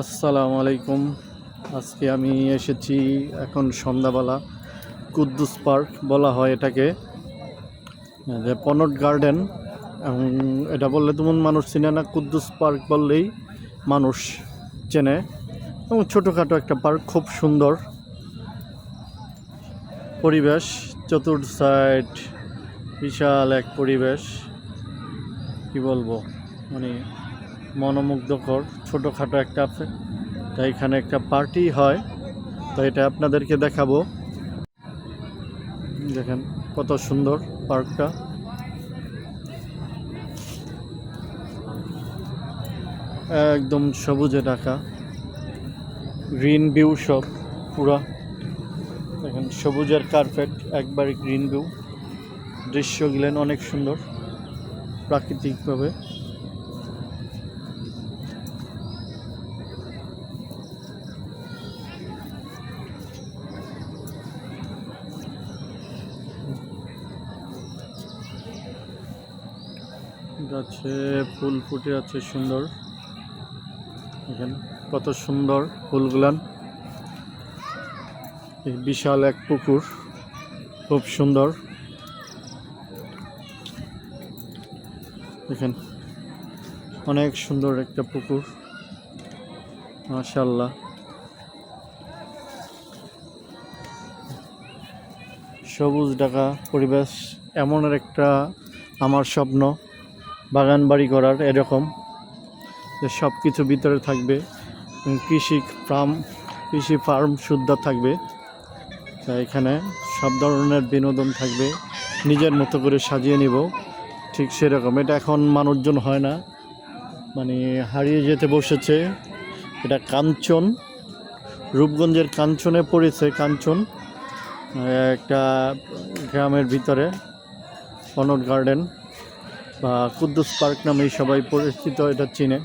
আসসালামু আলাইকুম আজকে আমি এসেছি এখন সন্ধ্যাবেলা, কুদ্দুস পার্ক বলা হয় এটাকে। যে পনট গার্ডেন, এবং এটা বললে তেমন মানুষ চিনে না, কুদ্দুস পার্ক বললেই মানুষ চেনে। এবং ছোটোখাটো একটা পার্ক, খুব সুন্দর পরিবেশ চতুর সাইড, বিশাল এক পরিবেশ। কি বলব? মানে মনোমুগ্ধকর। ছোটোখাটো একটা আছে। তাই এখানে একটা পার্টি হয়। তো এটা আপনাদেরকে দেখাবো। দেখেন কত সুন্দর পার্কটা। একদম সবুজে ঢাকা। গ্রিন ভিউ সব, পুরা। দেখেন সবুজের কার্পেট একবারে গ্রিন ভিউ দৃশ্যগুলেন অনেক সুন্দর, প্রাকৃতিকভাবে। গাছে ফুল ফুটে আছে সুন্দর। এখানে কত সুন্দর ফুলগুলান। বিশাল এক পুকুর, খুব সুন্দর। দেখেন অনেক সুন্দর একটা পুকুর মাশাল্লাহ সবুজ ঢাকা পরিবেশ, এমন একটা আমার স্বপ্ন। বাগান বাড়ি করার এরকম যে সব কিছু ভিতরে থাকবে কৃষি ফার্ম কৃষি ফার্ম শুদ্ধ থাকবে। তা এখানে সব ধরনের বিনোদন থাকবে। নিজের মতো করে সাজিয়ে নিব, ঠিক সেরকম। এটা এখন মানুষজন হয় না। মানে হারিয়ে যেতে বসেছে। এটা কাঞ্চন, রূপগঞ্জের কাঞ্চনে পড়েছে কাঞ্চন। একটা গ্রামের ভিতরে কনট গার্ডেন। বা কুদ্দুস পার্ক নামেই সবাই পরিচিত, এটা চিনে।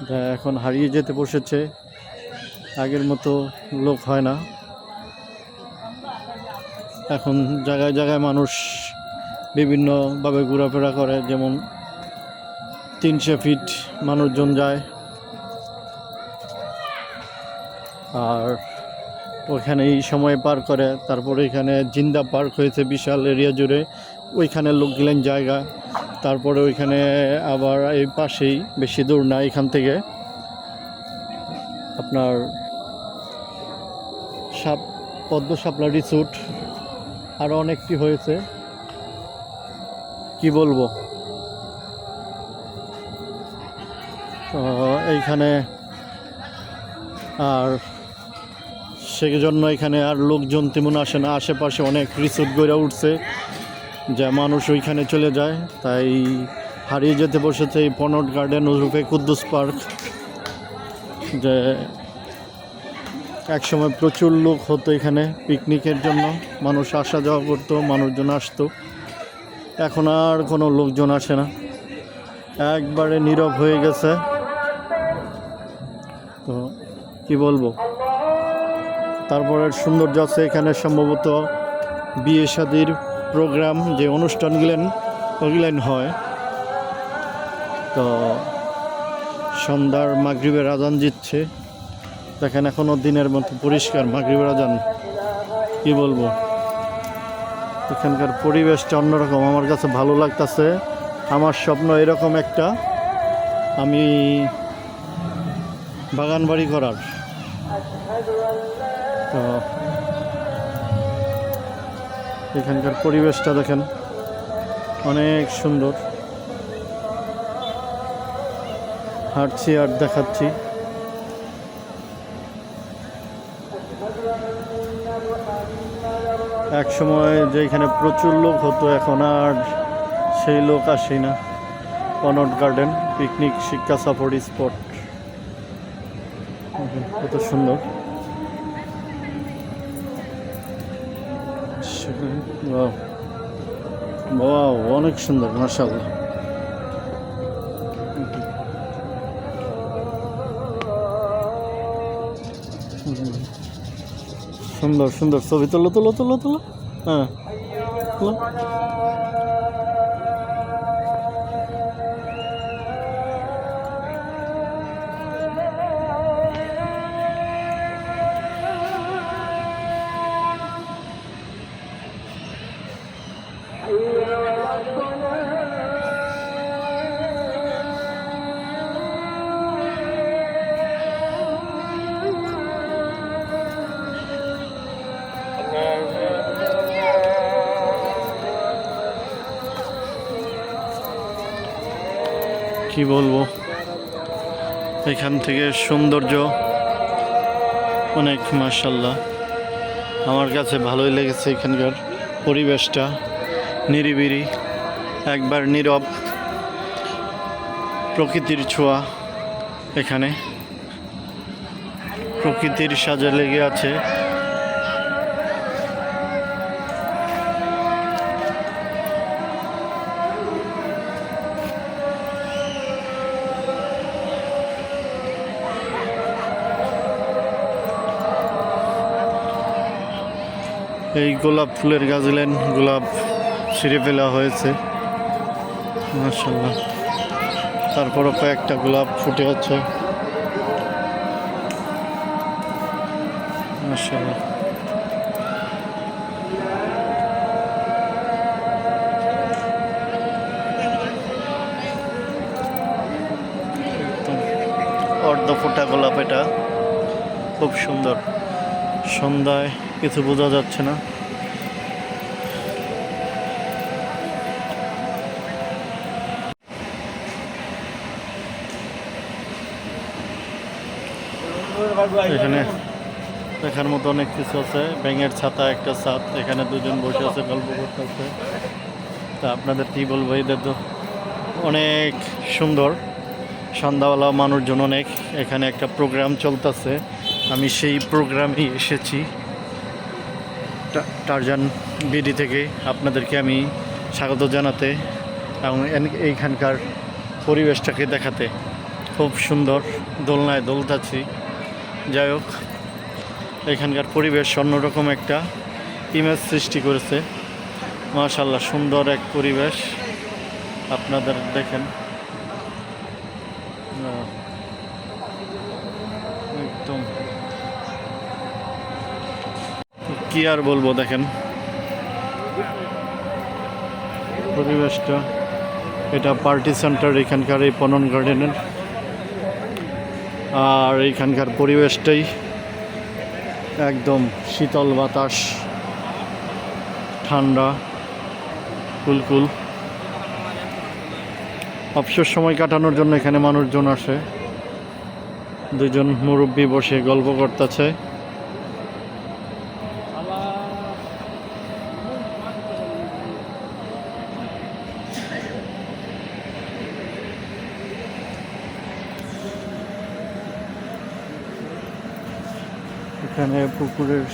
এটা এখন হারিয়ে যেতে বসেছে। আগের মতো লোক হয় না। এখন জায়গায় জায়গায় মানুষ বিভিন্নভাবে ঘোরাফেরা করে, যেমন তিনশো ফিট মানুষজন যায়। আর ওখানে এই সময় পার করে। তারপরে এখানে জিন্দা পার্ক হয়েছে বিশাল এরিয়া জুড়ে। ওইখানে লোক গেলেন জায়গা। তারপরে ওইখানে আবার এই পাশেই, বেশি দূর না, এখান থেকে আপনার সাপ, পদ্ম শাপলা রিসোর্ট আরও অনেকটি হয়েছে। কি বলব? এইখানে আর সেই জন্য এখানে আর লোকজন তেমন আসে না। আশেপাশে অনেক রিসোর্ট গড়ে উঠছে। যা মানুষ ওইখানে চলে যায়, তাই হারিয়ে যেতে বসেছে এই পনট গার্ডেন রূপে কুদ্দুস পার্ক, যে একসময় প্রচুর লোক হতো এখানে পিকনিকের জন্য, মানুষ আসা যাওয়া করতো, মানুষজন আসতো। এখন আর কোনো লোকজন আসে না। একবারে নীরব হয়ে গেছে। তো কি বলব? তারপরে সৌন্দর্য আছে এখানে সম্ভবত বিয়ে শাদির। প্রোগ্রাম, যে অনুষ্ঠানগুলেন, ওগুলেন হয়। তো সন্ধ্যার মাগরিবের আজান জিতছে দেখেন এখনও দিনের মতো পরিষ্কার মাগরিবের আজান। কি বলব? এখানকার পরিবেশটা অন্যরকম। আমার কাছে ভালো লাগতেছে। আমার স্বপ্ন এরকম একটা। আমি বাগান বাড়ি করার। তো এখানকার পরিবেশটা দেখেন অনেক সুন্দর। হাঁটছি আর দেখাচ্ছি। এক সময় যে এখানে প্রচুর লোক হতো, এখন আর সেই লোক আসে না। কনট গার্ডেন, পিকনিক, শিক্ষা, সাফারি স্পট। কত সুন্দর। ওয়াও অনেক সুন্দর মার্শাল্লাহ সুন্দর সুন্দর। ছবি তোলো তোলো তোলো তোলো। হ্যাঁ। কি বলব? এখান থেকে সৌন্দর্য অনেক মার্শাল্লাহ আমার কাছে ভালোই লেগেছে এখানকার পরিবেশটা নিরিবিরি একবার নীরব প্রকৃতির ছোঁয়া এখানে। প্রকৃতির সাজে লেগে আছে। এই গোলাপ ফুলের গাছলেন গোলাপ ছিঁড়ে ফেলা হয়েছে। মার্শাল্লাহ তারপরও কয়েকটা গোলাপ ফুটে আছে। মার্শাল্লাহ অর্ধ ফোটা গোলাপ এটা। খুব সুন্দর। সন্ধ্যায় কিছু বোঝা যাচ্ছে না। এখানে দেখার মতো অনেক কিছু আছে। ব্যাঙের ছাতা, একটা ছাদ এখানে দুজন বসে আছে, গল্প করতেছে। তা আপনাদের কি বলব, এদের তো অনেক সুন্দর। সন্ধ্যাবেলা মানুষজন অনেক। এখানে একটা প্রোগ্রাম চলতেছে। আমি সেই প্রোগ্রামেই এসেছি। টারজান বিডি থেকে আপনাদেরকে আমি স্বাগত জানাতে এবং এইখানকার পরিবেশটাকে দেখাতে। খুব সুন্দর দোলনায় দোলতাছি যাই হোক, এখানকার পরিবেশ অন্যরকম একটা ইমেজ সৃষ্টি করেছে। মাশাল্লাহ সুন্দর এক পরিবেশ। আপনাদের দেখেন আহ, একদম কি আর বলব দেখেন। পরিবেশটা। এটা পার্টি সেন্টার, এখানকার এই পনন গার্ডেনের। আর এইখানকার পরিবেশটাই একদম শীতল বাতাস, ঠান্ডা, কুলকুল। অবসর সময় কাটানোর জন্য এখানে মানুষজন আসে। দুজন মুরব্বী বসে গল্প করতেছে। এখানে পুকুরের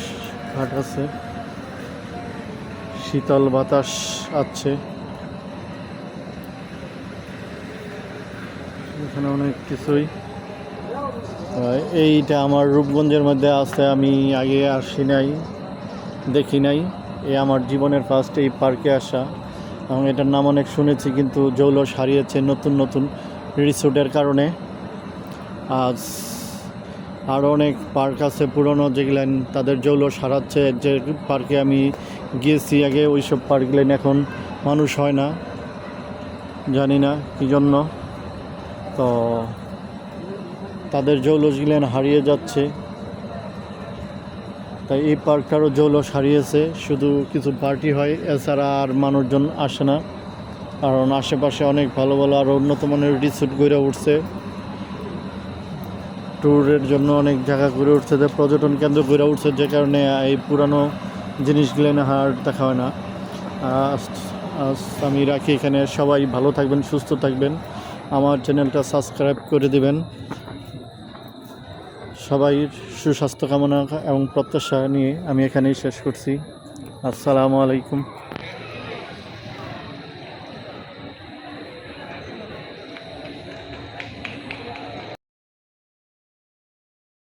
ঘাট আছে। শীতল বাতাস আছে। এখানে অনেক কিছুই। এইটা আমার রূপগঞ্জের মধ্যে আছে, আমি আগে আসি নাই, দেখি নাই। এ আমার জীবনের ফার্স্ট এই পার্কে আসা। এবং এটার নাম অনেক শুনেছি, কিন্তু জৌলস হারিয়েছে নতুন নতুন রিসোর্টের কারণে। আজ আরও অনেক পার্ক আছে, পুরনো যেগুলেন তাদের জৌলস হারাচ্ছে যে পার্কে আমি গিয়েছি আগে, ওইসব পার্কগুলেন এখন মানুষ হয় না, জানি না কী জন্য। তো তাদের জৌলসগুলেন হারিয়ে যাচ্ছে, তাই এই পার্কটারও জৌলস হারিয়েছে, শুধু কিছু পার্টি হয়, এছাড়া আর মানুষজন আসে না। কারণ আশেপাশে অনেক ভালো ভালো আরও উন্নত মানের রিসোর্ট গড়ে উঠছে। ট্যুরের জন্য অনেক জায়গা গড়ে উঠছে, যে পর্যটন কেন্দ্র গড়ে উঠছে, যে কারণে এই পুরানো জিনিসগুলো আর দেখা হয় না। আমি রাখি এখানে, সবাই ভালো থাকবেন, সুস্থ থাকবেন। আমার চ্যানেলটা সাবস্ক্রাইব করে দিবেন। সবাই সুস্বাস্থ্য কামনা এবং প্রত্যাশা নিয়ে আমি এখানেই শেষ করছি। আসসালামু আলাইকুম।